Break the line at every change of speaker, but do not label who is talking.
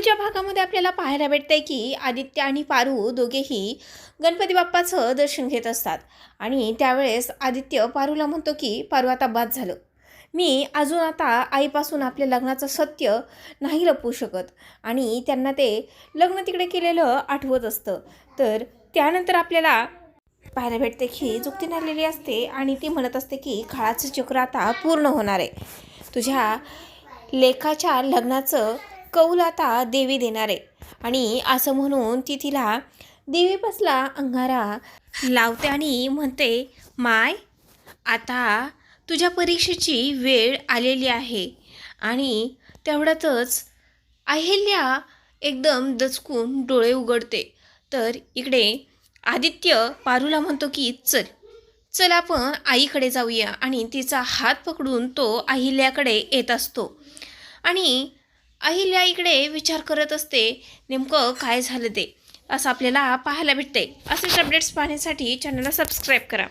पुढच्या भागामध्ये आपल्याला पाहायला भेटते की आदित्य आणि पारू दोघेही गणपती बाप्पाचं दर्शन घेत असतात. आणि त्यावेळेस आदित्य पारूला म्हणतो की पारू आता बाद झालं. मी अजून आता आईपासून आपल्या लग्नाचं सत्य नाही लपवू शकत. आणि त्यांना ते लग्न तिकडे केलेलं आठवत असतं. तर त्यानंतर आपल्याला पाहायला भेटते की जुक्ती नारलेली असते आणि ती म्हणत असते की काळाचं चक्र आता पूर्ण होणार आहे. तुझ्या लेखाच्या लग्नाचं कौल आता देवी देणार आहे. आणि असं म्हणून ती तिला देवी बसला अंगारा लावते आणि म्हणते माय आता तुझ्या परीक्षेची वेळ आलेली आहे. आणि तेवढ्यातच अहिल्या एकदम दचकून डोळे उघडते. तर इकडे आदित्य पारूला म्हणतो की चल चल आपण आईकडे जाऊया. आणि तिचा हात पकडून तो अहिल्याकडे येत असतो. आणि अहिल्या इकडे विचार करत असते नेमकं काय झालं ते? असं आपल्याला पाहायला भेटते असेच अपडेट्स पाहण्यासाठी चॅनलला सबस्क्राईब करा.